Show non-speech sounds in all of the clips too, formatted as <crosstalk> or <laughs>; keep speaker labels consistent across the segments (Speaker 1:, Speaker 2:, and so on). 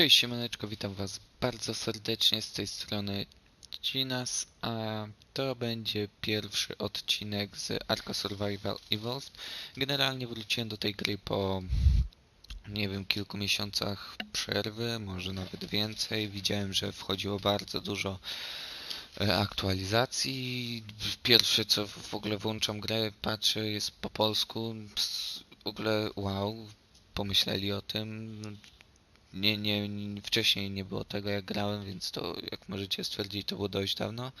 Speaker 1: Cześć siemaneczko, witam was bardzo serdecznie z tej strony Cinas, a to będzie pierwszy odcinek z Arca Survival Evolved. Generalnie wróciłem do tej gry po, nie wiem, kilku miesiącach przerwy, może nawet więcej. Widziałem, że wchodziło bardzo dużo e, aktualizacji. Pierwsze co w ogóle włączam grę, patrzę, jest po polsku. W ogóle wow, pomyśleli o tym. Nie, nie, nie, wcześniej nie było tego jak grałem, więc to jak możecie stwierdzić to było dość dawno.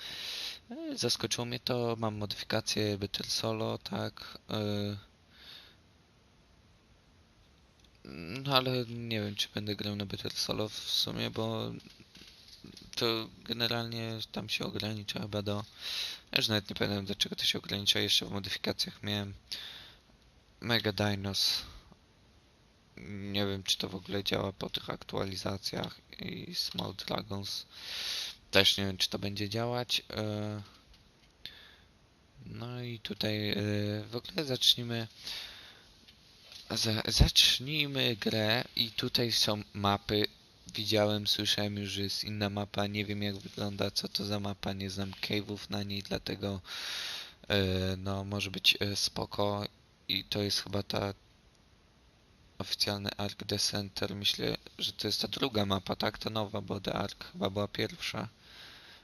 Speaker 1: E, Zaskoczyło mnie to, mam modyfikację Better Solo, tak. e, No ale nie wiem czy będę grał na Better Solo w sumie, bo to generalnie tam się ogranicza chyba do... Ja już nawet nie pamiętam dlaczego to się ogranicza, jeszcze w modyfikacjach miałem Mega Dinos. Nie wiem, czy to w ogóle działa po tych aktualizacjach i Small Dragons. Też nie wiem, czy to będzie działać. e. No i tutaj e, w ogóle zacznijmy. Za, zacznijmy grę i tutaj są mapy. Widziałem, słyszałem już, że jest inna mapa. Nie wiem jak wygląda, co to za mapa. Nie znam cave'ów na niej, dlatego e, no może być spoko. I to jest chyba ta oficjalny Ark The Center. Myślę, że to jest ta druga mapa, tak? Ta nowa, bo The Ark chyba była pierwsza.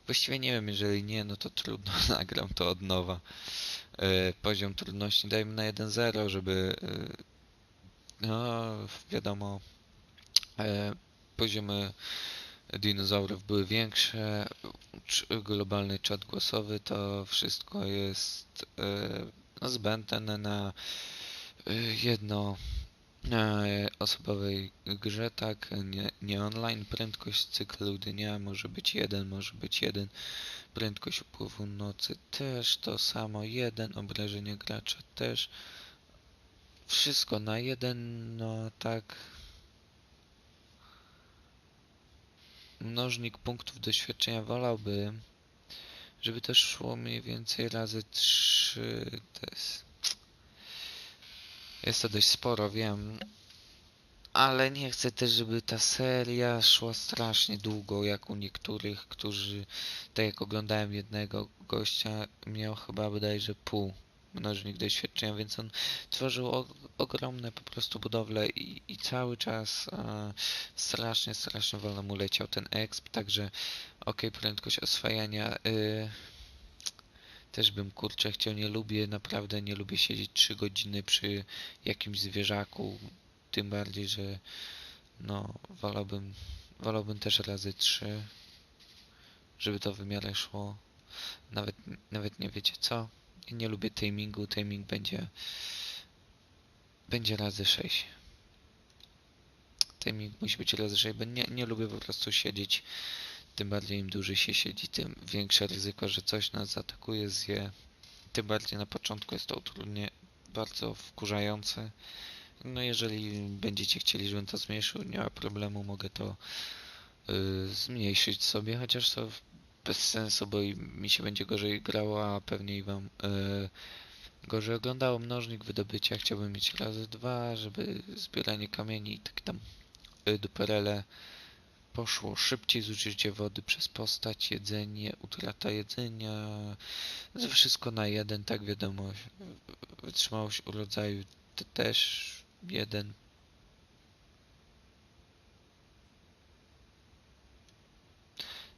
Speaker 1: Właściwie nie wiem, jeżeli nie, no to trudno, <laughs> nagram to od nowa. E, poziom trudności dajmy na 1.0, żeby e, no wiadomo e, poziomy dinozaurów były większe, globalny czat głosowy, to wszystko jest no, zbędne na jedno osobowej grze, tak, nie, nie online, prędkość cyklu dnia może być jeden, może być jeden, prędkość upływu nocy też to samo, jeden, obrażenie gracza też, wszystko na jeden, no tak, mnożnik punktów doświadczenia wolałbym, żeby to szło mniej więcej razy trzy, to jest, to dość sporo, wiem, ale nie chcę też, żeby ta seria szła strasznie długo, jak u niektórych, którzy, tak jak oglądałem jednego gościa, miał chyba bodajże pół mnożnik doświadczenia, więc on tworzył o, ogromne po prostu budowle i, i cały czas e, strasznie, strasznie wolno mu leciał ten exp, także ok, prędkość oswajania y, też bym kurczę chciał, nie lubię, naprawdę nie lubię siedzieć 3 godziny przy jakimś zwierzaku, tym bardziej, że no wolałbym, wolałbym też razy 3, żeby to w miarę szło. Nawet, nawet nie wiecie co. Nie lubię timingu, timing będzie będzie razy 6. Timing musi być razy 6, bo nie, nie lubię po prostu siedzieć. Tym bardziej im dłużej się siedzi, tym większe ryzyko, że coś nas zaatakuje, zje. Tym bardziej na początku jest to utrudnienie bardzo wkurzające. No jeżeli będziecie chcieli, żebym to zmniejszył, nie ma problemu, mogę to y, zmniejszyć sobie, chociaż to bez sensu, bo mi się będzie gorzej grało, a pewnie i wam y, gorzej oglądało mnożnik wydobycia. Chciałbym mieć razy dwa, żeby zbieranie kamieni i tak tam y, duperele poszło szybciej, zużycie wody przez postać, jedzenie, utrata jedzenia, to wszystko na jeden, tak wiadomo, wytrzymałość urodzaju też jeden.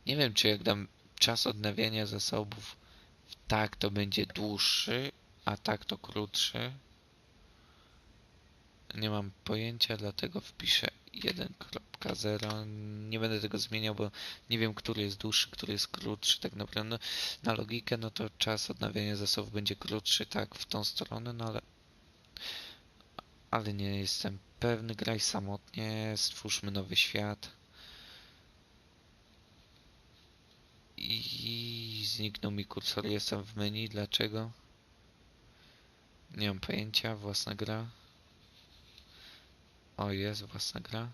Speaker 1: Nie wiem, czy jak dam czas odnawiania zasobów, tak to będzie dłuższy, a tak to krótszy. Nie mam pojęcia, dlatego wpiszę 1.0. Nie będę tego zmieniał, bo nie wiem, który jest dłuższy, który jest krótszy. Tak naprawdę no, na logikę, no to czas odnawiania zasobów będzie krótszy, tak, w tą stronę, no ale ale nie jestem pewny. Graj samotnie, stwórzmy nowy świat. I zniknął mi kursor, jestem w menu, dlaczego? Nie mam pojęcia, własna gra. O, jest własna gra.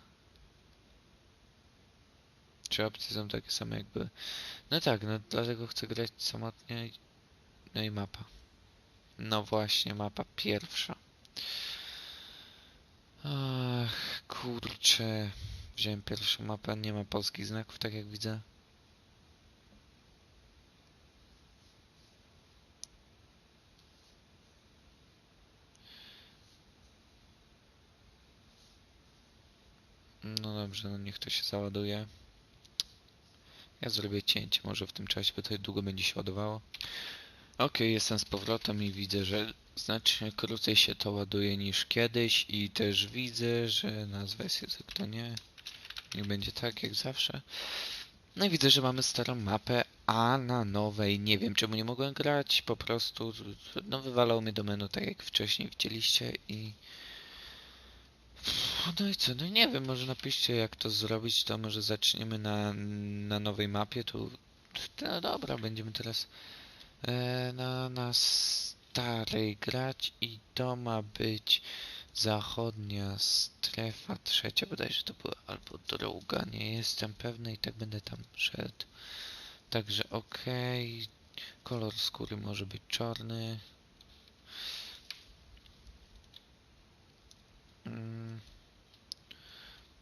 Speaker 1: Czy opcje są takie same jakby... No tak, no dlatego chcę grać samotnie. No i mapa. No właśnie, mapa pierwsza. Ach, kurczę. Wziąłem pierwszą mapę, nie ma polskich znaków, tak jak widzę. No dobrze, no niech to się załaduje. Ja zrobię cięcie może w tym czasie, bo to długo będzie się ładowało. Ok, jestem z powrotem i widzę, że znacznie krócej się to ładuje niż kiedyś i też widzę, że nazwa jest język to nie. Nie będzie tak jak zawsze. No i widzę, że mamy starą mapę, a na nowej nie wiem czemu nie mogłem grać, po prostu no wywalało mnie do menu tak jak wcześniej widzieliście i no i co, no nie wiem, może napiszcie jak to zrobić, to może zaczniemy na, na nowej mapie, tu, no dobra, będziemy teraz e, na, na starej grać i to ma być zachodnia strefa trzecia, bodajże to była albo druga, nie jestem pewny i tak będę tam szedł. Także okej, kolor skóry może być czarny. Mm.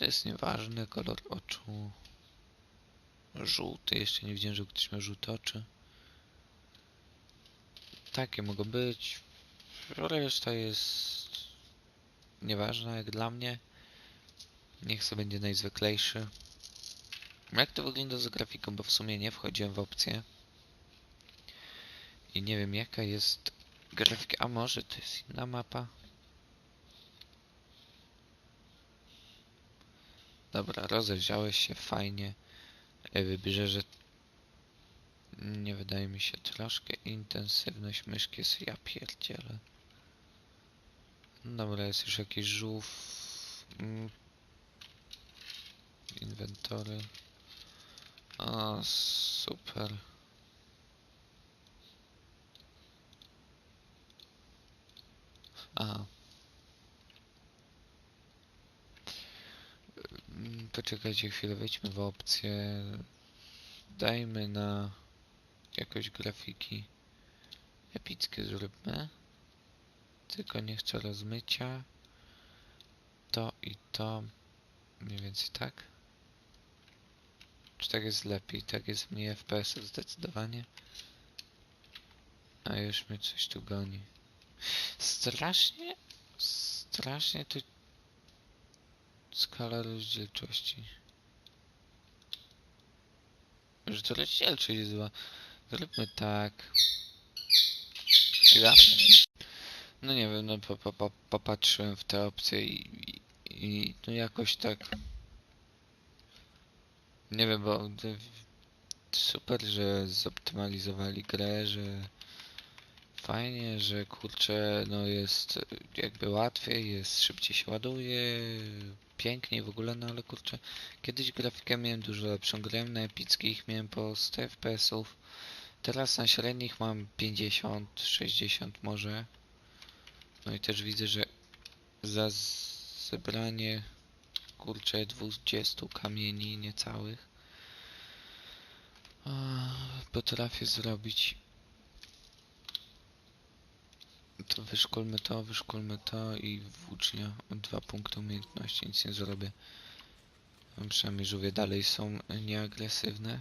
Speaker 1: To jest nieważne, kolor oczu żółty, jeszcze nie widziałem, że ktoś miał żółte oczy. Takie mogą być. Reszta jest nieważna jak dla mnie. Niech sobie będzie najzwyklejszy. Jak to wygląda z grafiką, bo w sumie nie wchodziłem w opcję. I nie wiem jaka jest grafika, a może to jest inna mapa? Dobra, rozejrzałeś się fajnie. E, Wybrzeże nie wydaje mi się troszkę intensywność myszki jest ja pierdzielę. Dobra, jest już jakiś żółw. Mm. Inwentory. O, super. A. Poczekajcie chwilę, wejdźmy w opcję. Dajmy na jakoś grafiki epickie zróbmy. Tylko nie chcę rozmycia. To i to mniej więcej tak. Czy tak jest lepiej? Tak jest mniej FPS zdecydowanie. A już mnie coś tu goni. Strasznie, strasznie tu skala rozdzielczości. Że to rozdzielczość jest zła. Zróbmy tak. Chwila. No nie wiem, no po, po, po, popatrzyłem w te opcje i, i, i no jakoś tak... Nie wiem, bo super, że zoptymalizowali grę, że fajnie, że kurczę, no jest jakby łatwiej, jest szybciej się ładuje, piękniej w ogóle, no ale kurczę, kiedyś grafikę miałem dużo lepszą, grałem na epickich, miałem po 100 FPS-ów, teraz na średnich mam 50, 60 może. No i też widzę, że za zebranie kurczę 20 kamieni niecałych potrafię zrobić to wyszkolmy to, wyszkolmy to i włócznia o dwa punkty umiejętności, nic nie zrobię. Przynajmniej żółwie dalej są nieagresywne.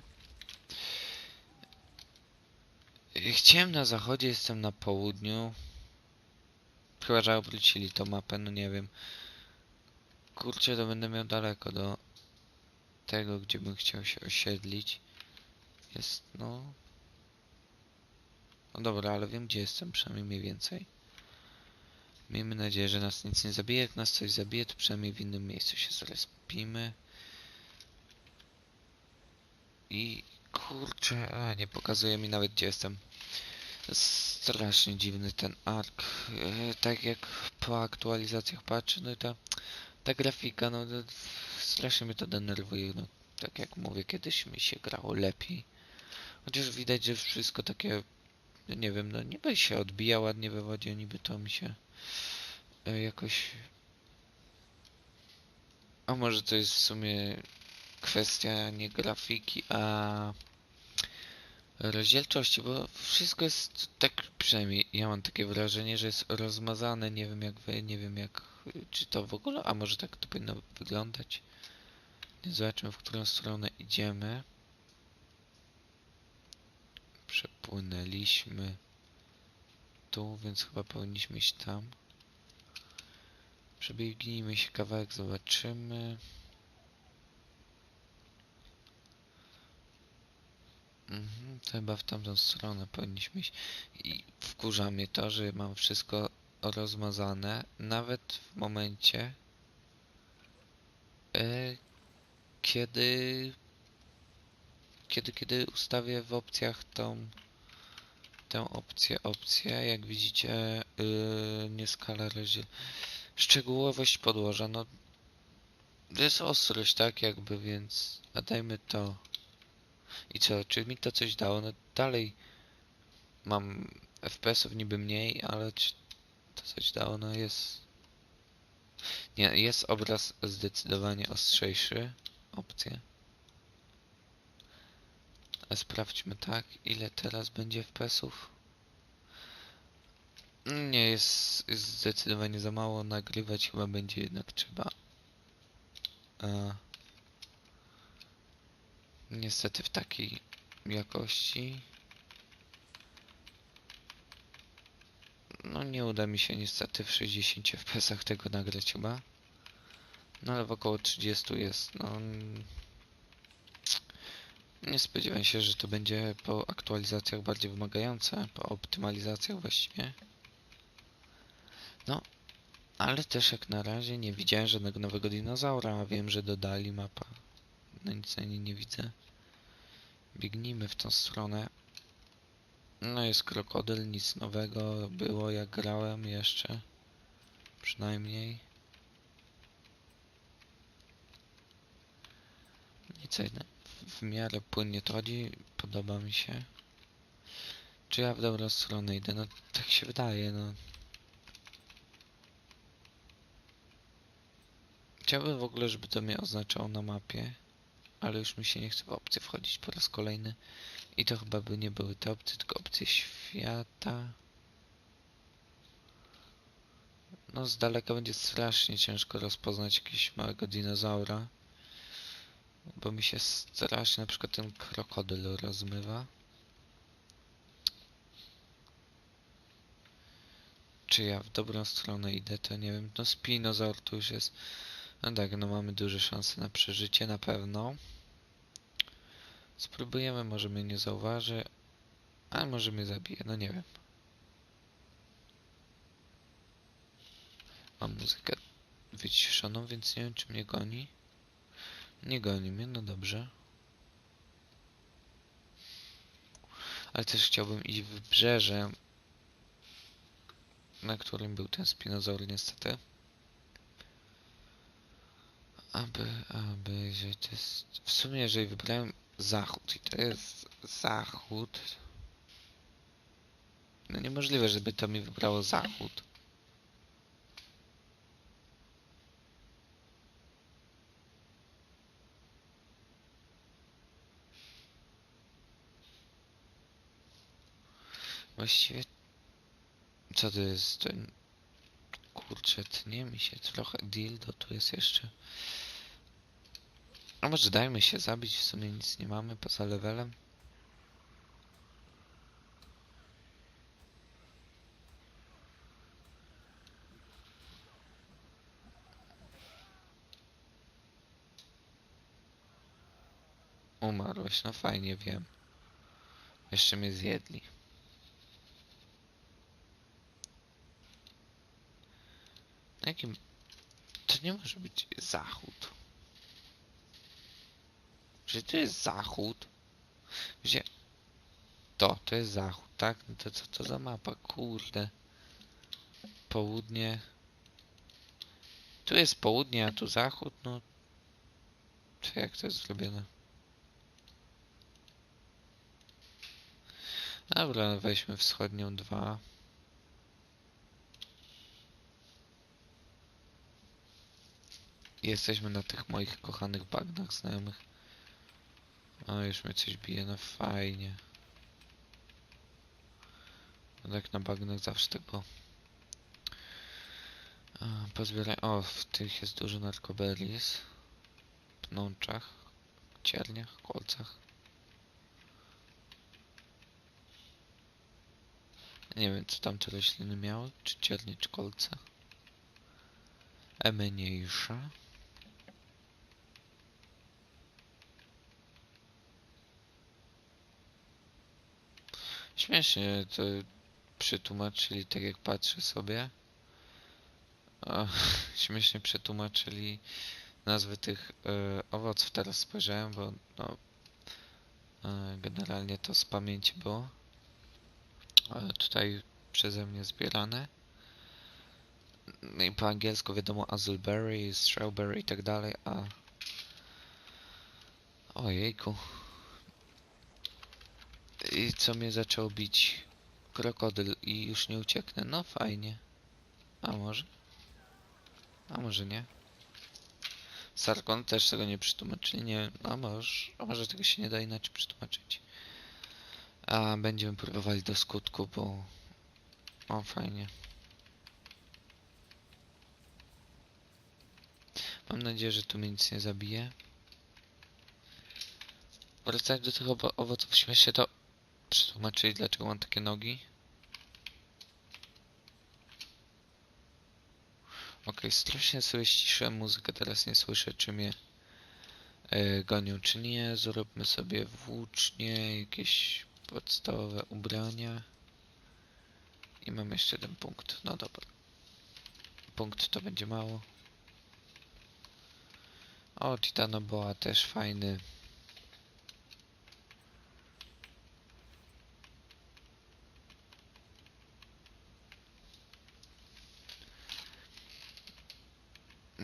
Speaker 1: Chciałem na zachodzie, jestem na południu. Chyba, że obrócili tą mapę, no nie wiem. Kurczę, to będę miał daleko do tego, gdzie bym chciał się osiedlić. Jest, no... No dobra, ale wiem, gdzie jestem, przynajmniej mniej więcej. Miejmy nadzieję, że nas nic nie zabije. Jak nas coś zabije, to przynajmniej w innym miejscu się zrespimy. I kurczę, a nie pokazuje mi nawet gdzie jestem. Strasznie dziwny ten ark. E, tak jak po aktualizacjach patrzę, no i ta, ta grafika, no strasznie mnie to denerwuje. No, tak jak mówię, kiedyś mi się grało lepiej. Chociaż widać, że wszystko takie, no nie wiem, no niby się odbija ładnie we wodzie, niby to mi się e, jakoś... A może to jest w sumie kwestia nie grafiki, a rozdzielczości, bo wszystko jest tak, przynajmniej ja mam takie wrażenie, że jest rozmazane, nie wiem jak wy, nie wiem jak, czy to w ogóle, a może tak to powinno wyglądać. Zobaczmy, w którą stronę idziemy. Przepłynęliśmy tu, więc chyba powinniśmy iść tam. Przebiegnijmy się kawałek, zobaczymy. Mhm, to chyba w tamtą stronę powinniśmy iść. I wkurza mnie to, że mam wszystko rozmazane, nawet w momencie, e, kiedy, kiedy, kiedy ustawię w opcjach tą, tę opcję, opcję, jak widzicie, yy, nie skala rozdziel, szczegółowość podłoża, no, to jest ostrość, tak, jakby, więc, a dajmy to, i co, czy mi to coś dało, no, dalej mam FPS-ów niby mniej, ale czy to coś dało, no, jest, nie, jest obraz zdecydowanie ostrzejszy, opcje. Sprawdźmy tak, ile teraz będzie FPS-ów. Nie, jest, jest zdecydowanie za mało nagrywać, chyba będzie jednak trzeba. A, niestety w takiej jakości. No nie uda mi się niestety w 60 FPS-ach tego nagrać chyba. No ale w około 30 jest, no... Nie spodziewałem się, że to będzie po aktualizacjach bardziej wymagające, po optymalizacjach właściwie. No, ale też jak na razie nie widziałem żadnego nowego dinozaura, a wiem, że dodali mapa. No nic na niej nie widzę. Biegnijmy w tą stronę. No jest krokodyl, nic nowego było jak grałem jeszcze. Przynajmniej. Nic innego. W miarę płynnie to chodzi, podoba mi się. Czy ja w dobrą stronę idę? No tak się wydaje, no. Chciałbym w ogóle, żeby to mnie oznaczało na mapie, ale już mi się nie chce w opcję wchodzić po raz kolejny. I to chyba by nie były te opcje, tylko opcje świata. No z daleka będzie strasznie ciężko rozpoznać jakiegoś małego dinozaura. Bo mi się strasznie na przykład ten krokodyl rozmywa. Czy ja w dobrą stronę idę, to nie wiem. No spinozaur tu już jest. No tak, no mamy duże szanse na przeżycie, na pewno. Spróbujemy, może mnie nie zauważy. A może mnie zabije, no nie wiem. Mam muzykę wyciszoną, więc nie wiem czy mnie goni. Nie goni mnie, no dobrze. Ale też chciałbym iść w wybrzeże, na którym był ten spinozaur niestety. Aby, aby, że to jest... W sumie jeżeli wybrałem zachód i to jest zachód... No niemożliwe, żeby to mi wybrało zachód. Właściwie... Co to jest? To... Kurczę, tnie mi się trochę. Dildo tu jest jeszcze. A może dajmy się zabić, w sumie nic nie mamy poza levelem. Umarłeś, no fajnie wiem. Jeszcze mnie zjedli. Jakim... To nie może być zachód. Że to jest zachód? Gdzie... To, to jest zachód, tak? No to co to za mapa? Kurde. Południe. Tu jest południe, a tu zachód, no... To jak to jest zrobione? Dobra, weźmy wschodnią 2. Jesteśmy na tych moich kochanych bagnach znajomych. O, już mnie coś bije, no fajnie. No tak na bagnach zawsze tak było. Pozbieraj... O, w tych jest dużo narkoberis. pnączach, cierniach, kolcach. Nie wiem, co tam te rośliny miały, czy ciernie, czy kolce. E mniejsza. Śmiesznie to przetłumaczyli, tak jak patrzę sobie. O, <laughs> śmiesznie przetłumaczyli nazwy tych e, owoców. Teraz spojrzałem, bo no, e, generalnie to z pamięci było. Ale tutaj przeze mnie zbierane. No i po angielsku wiadomo azulberry, strawberry i tak dalej, a... Ojejku. I co mnie zaczął bić? Krokodyl i już nie ucieknę. No fajnie. A może? A może nie? Sarkon też tego nie przetłumaczyli, nie wiem. A może, a może tego się nie da inaczej przetłumaczyć. A będziemy próbowali do skutku, bo... O, fajnie. Mam nadzieję, że tu mnie nic nie zabije. Wracając do tych owo- owoców, śmiesznie to przetłumaczyli, dlaczego mam takie nogi. Okej, strasznie sobie ściszyłem muzykę, teraz nie słyszę, czy mnie e, gonią, czy nie. Zróbmy sobie włócznie, jakieś podstawowe ubrania. I mam jeszcze jeden punkt. No dobra. Punkt to będzie mało. O, Titanoboa też fajny.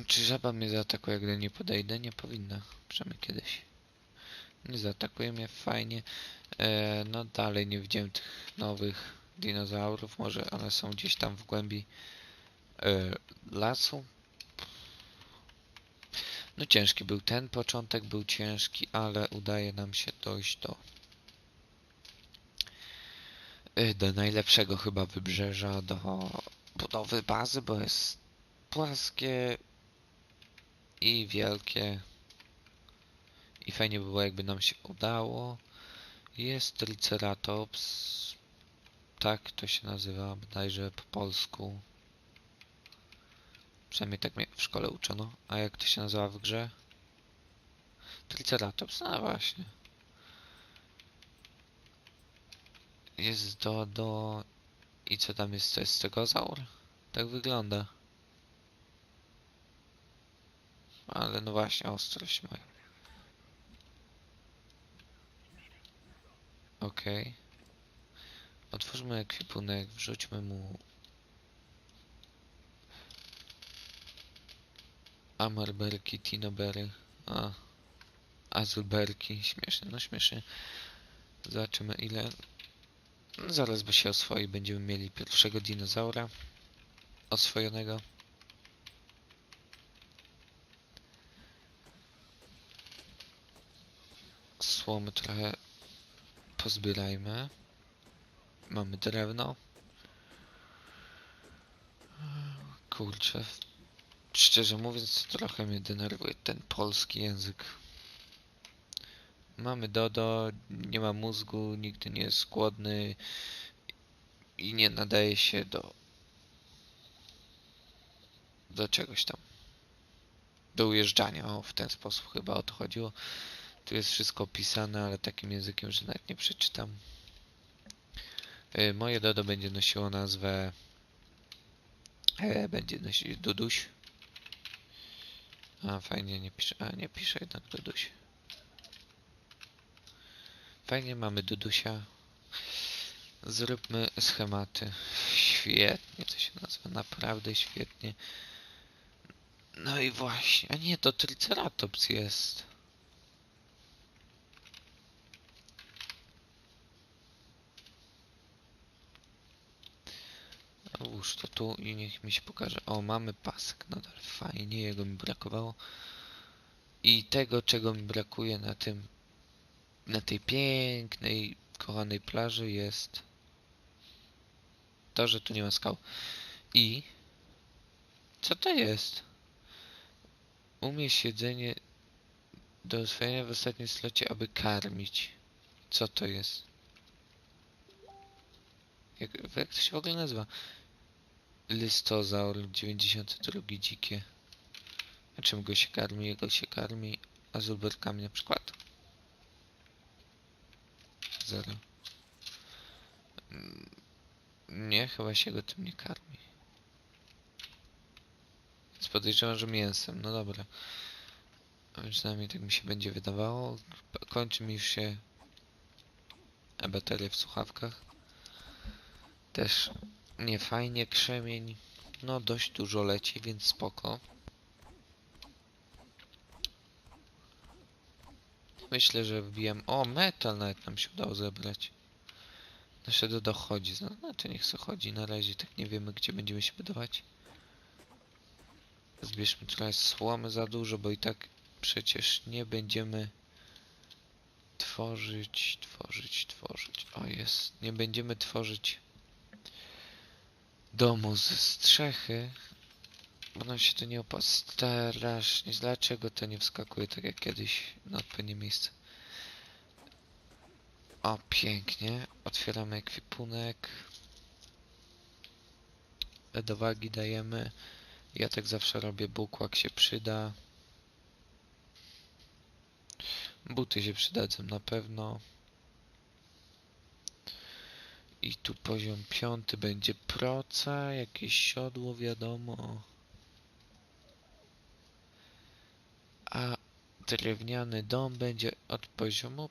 Speaker 1: Czy żaba mnie zaatakuje, gdy nie podejdę? Nie powinna. Przynajmniej kiedyś. Nie zaatakuje mnie fajnie. E, no dalej nie widziałem tych nowych dinozaurów. Może one są gdzieś tam w głębi e, lasu. No ciężki był ten początek, był ciężki, ale udaje nam się dojść do e, do najlepszego chyba wybrzeża, do budowy bazy, bo jest płaskie i wielkie. I fajnie by było, jakby nam się udało. Jest Triceratops. Tak to się nazywa, bodajże po polsku. Przynajmniej tak mnie w szkole uczono. A jak to się nazywa w grze? Triceratops, no właśnie. Jest do, do... I co tam jest? To jest stegozaur? Tak wygląda. Ale no właśnie, ostrość moja. Okej. Otwórzmy ekwipunek, wrzućmy mu... Amarberki, Tinobery. A. Azulberki. Śmieszne, no śmiesznie. Zobaczymy ile... No, zaraz by się oswoi, będziemy mieli pierwszego dinozaura. Oswojonego. Słomy trochę pozbierajmy. Mamy drewno. Kurczę. Szczerze mówiąc, trochę mnie denerwuje ten polski język. Mamy Dodo, nie ma mózgu, nigdy nie jest głodny i nie nadaje się do do czegoś tam. Do ujeżdżania. O, w ten sposób chyba o to chodziło. Tu jest wszystko opisane, ale takim językiem, że nawet nie przeczytam. E, moje Dodo będzie nosiło nazwę e, będzie nosić Duduś. A, fajnie nie pisze. A, nie pisze jednak Duduś. Fajnie mamy Dudusia. Zróbmy schematy. Świetnie to się nazywa. Naprawdę świetnie. No i właśnie. A nie, to Triceratops jest. To tu i niech mi się pokaże. O, mamy pasek. Nadal fajnie, jego mi brakowało. I tego, czego mi brakuje na tym, na tej pięknej, kochanej plaży jest to, że tu nie ma skał. I co to jest? Umie siedzenie Do oswojenia w ostatnim slocie, aby karmić. Co to jest? Jak, jak to się w ogóle nazywa? Listozaur 92 dzikie. A czym go się karmi? Jego się karmi azulberkami na przykład. Zero. Mm, Nie, chyba się go tym nie karmi. Więc podejrzewam, że mięsem. No dobra. Przynajmniej tak mi się będzie wydawało. Kończy mi się bateria w słuchawkach. Też nie fajnie, krzemień. No dość dużo leci, więc spoko. Myślę, że wbijam... O, metal nawet nam się udało zebrać. Nasze do dochodzi. No, Znaczy niech se chodzi. Na razie tak nie wiemy, gdzie będziemy się budować. Zbierzmy trochę słomy za dużo, bo i tak przecież nie będziemy tworzyć, tworzyć, tworzyć. O jest, nie będziemy tworzyć domu ze strzechy, nam się to nie opłaca strasznie. Dlaczego to nie wskakuje tak jak kiedyś na odpowiednie miejsce? O, pięknie. Otwieramy ekwipunek. Do wagi dajemy. Ja tak zawsze robię, bukłak się przyda. Buty się przydadzą na pewno. I tu poziom piąty będzie proca, jakieś siodło wiadomo. A drewniany dom będzie od poziomu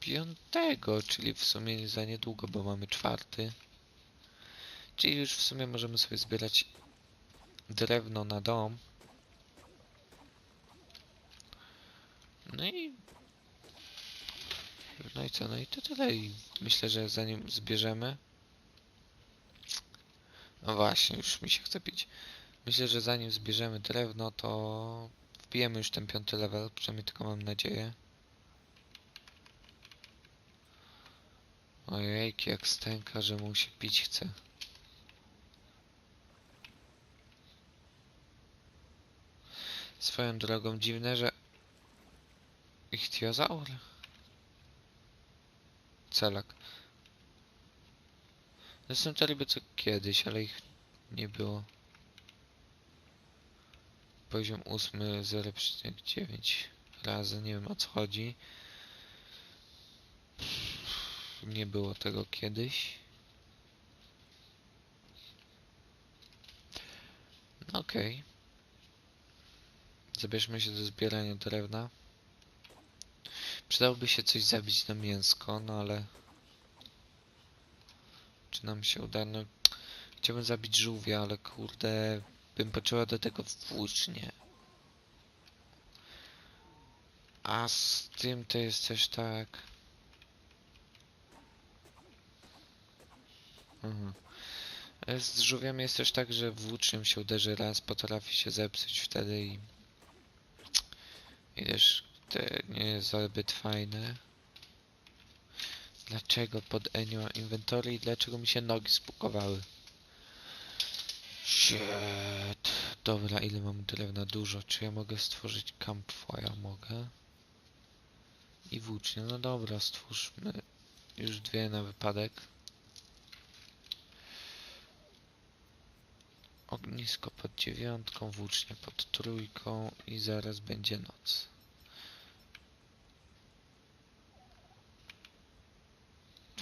Speaker 1: piątego, czyli w sumie za niedługo, bo mamy czwarty. Czyli już w sumie możemy sobie zbierać drewno na dom. No i... No i co? No i to tyle. I myślę, że zanim zbierzemy... No właśnie, już mi się chce pić. Myślę, że zanim zbierzemy drewno, to wbijemy już ten piąty level, przynajmniej tylko mam nadzieję. Ojejki, jak stęka, że mu się pić chce. Swoją drogą dziwne, że Ichthyozaur? Te ryby co kiedyś, ale ich nie było. Poziom 8 0,9 razy, nie wiem o co chodzi. Nie było tego kiedyś. No okej. Okay. Zabierzmy się do zbierania drewna. Przydałoby się coś zabić na mięsko, no ale... Czy nam się uda? No... Chciałbym zabić żółwia, ale kurde... Bym potrzebował do tego włócznie. A z tym to jest też tak... Mhm. Z żółwiami jest też tak, że włócznią się uderzy raz, potrafi się zepsuć wtedy i... I też to nie jest zbyt fajne. Dlaczego pod Enio Inventory i dlaczego mi się nogi spukowały? Shit. Dobra, ile mam drewna? Dużo. Czy ja mogę stworzyć campfire? Mogę. I włócznie. No dobra, stwórzmy już dwie na wypadek. Ognisko pod dziewiątką, włócznie pod trójką i zaraz będzie noc.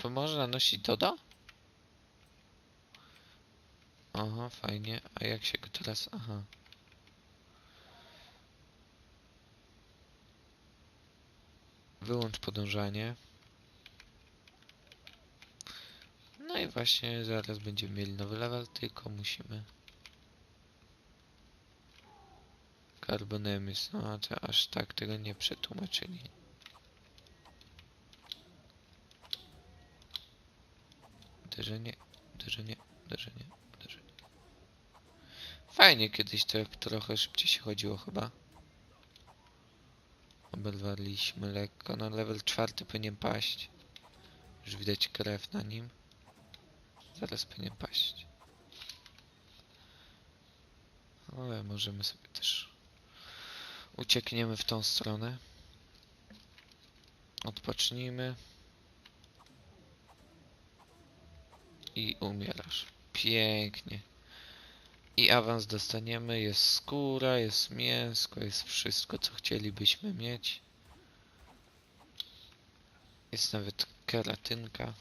Speaker 1: To można nosić Dodo? Aha, fajnie. A jak się go teraz... Aha. Wyłącz podążanie. No i właśnie zaraz będziemy mieli nowy level, tylko musimy... Carbonemys, no to aż tak tego nie przetłumaczyli. Uderzenie, uderzenie, uderzenie, uderzenie. Fajnie kiedyś to jak trochę szybciej się chodziło chyba. Obelwaliśmy lekko, na level czwarty powinien paść. Już widać krew na nim. Zaraz powinien paść. Ale możemy sobie też uciekniemy w tą stronę. Odpocznijmy. I umierasz. Pięknie. I awans dostaniemy. Jest skóra, jest mięsko, jest wszystko, co chcielibyśmy mieć. Jest nawet keratynka.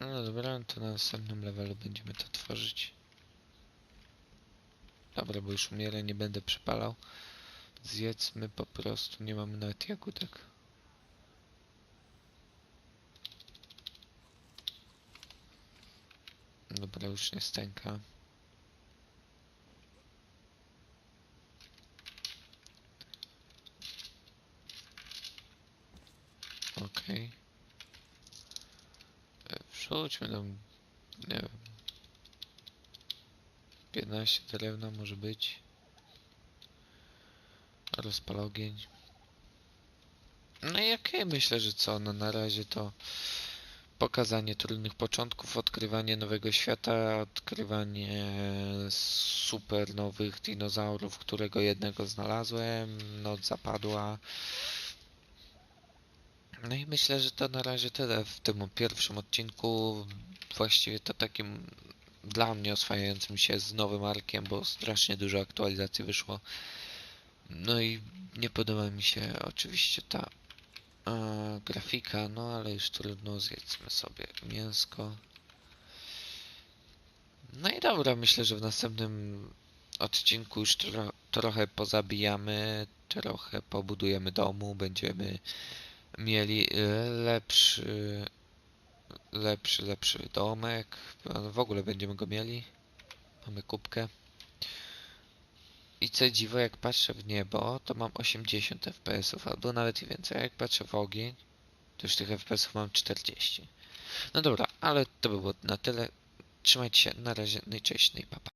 Speaker 1: No dobra, to na następnym levelu będziemy to tworzyć. Dobra, bo już umierę, nie będę przypalał. Zjedzmy po prostu, nie mamy nawet jagódek. Dobra, już nie stęka. Okej. E, Wrzućmy tam, nie wiem, 15 drewna może być. Rozpal ogień. No i okej, myślę, że co, no na razie to pokazanie trudnych początków, odkrywanie nowego świata, odkrywanie super nowych dinozaurów, którego jednego znalazłem, noc zapadła. No i myślę, że to na razie tyle w tym pierwszym odcinku. Właściwie to takim dla mnie oswajającym się z nowym arkiem, bo strasznie dużo aktualizacji wyszło. No i nie podoba mi się oczywiście ta e, grafika, no ale już trudno, zjedzmy sobie mięsko. No i dobra, myślę, że w następnym odcinku już tro trochę pozabijamy, trochę pobudujemy domu, będziemy mieli e, lepszy, lepszy, lepszy domek. W ogóle będziemy go mieli. Mamy kubkę. I co dziwo, jak patrzę w niebo, to mam 80 fps, albo nawet i więcej. Jak patrzę w ogień, to już tych fps mam 40. No dobra, ale to by było na tyle. Trzymajcie się, na razie, no cześć, no i papa.